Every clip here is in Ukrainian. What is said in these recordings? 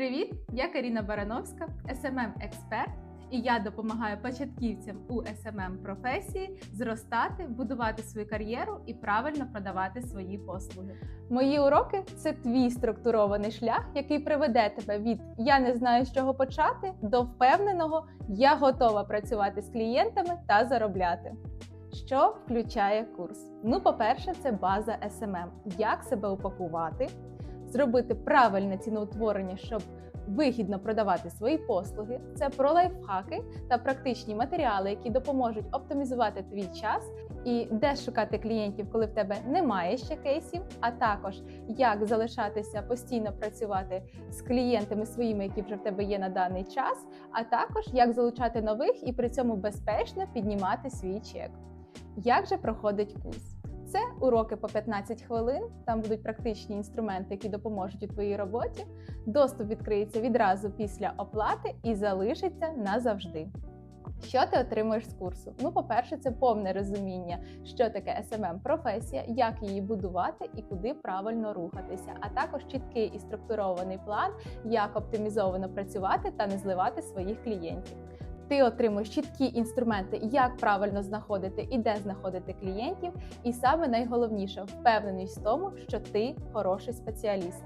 Привіт! Я Каріна Барановська, smm експерт і я допомагаю початківцям у smm професії зростати, будувати свою кар'єру і правильно продавати свої послуги. Мої уроки це твій структурований шлях, який приведе тебе від я не знаю з чого почати до впевненого я готова працювати з клієнтами та заробляти. Що включає курс? Ну, по-перше, це база SMM. Як себе упакувати, зробити правильне ціноутворення, щоб вигідно продавати свої послуги. Це про лайфхаки та практичні матеріали, які допоможуть оптимізувати твій час і де шукати клієнтів, коли в тебе немає ще кейсів, а також як залишатися постійно працювати з клієнтами своїми, які вже в тебе є на даний час, а також як залучати нових і при цьому безпечно піднімати свій чек. Як же проходить курс? Це уроки по 15 хвилин. Там будуть практичні інструменти, які допоможуть у твоїй роботі. Доступ відкриється відразу після оплати і залишиться назавжди. Що ти отримуєш з курсу? Ну, по-перше, це повне розуміння, що таке smm професія, як її будувати і куди правильно рухатися, а також чіткий і структурований план, як оптимізовано працювати та не зливати своїх клієнтів. Ти отримуєш чіткі інструменти, як правильно знаходити і де знаходити клієнтів, і саме найголовніше впевненість в тому, що ти хороший спеціаліст.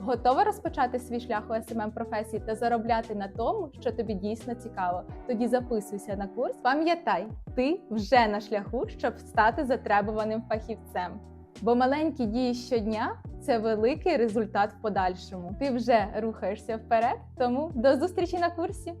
Готова розпочати свій шлях у smm професії та заробляти на тому, що тобі дійсно цікаво. Тоді записуйся на курс. Пам'ятай, ти вже на шляху, щоб стати затребуваним фахівцем. Бо маленькі дії щодня це великий результат в подальшому. Ти вже рухаєшся вперед, тому до зустрічі на курсі.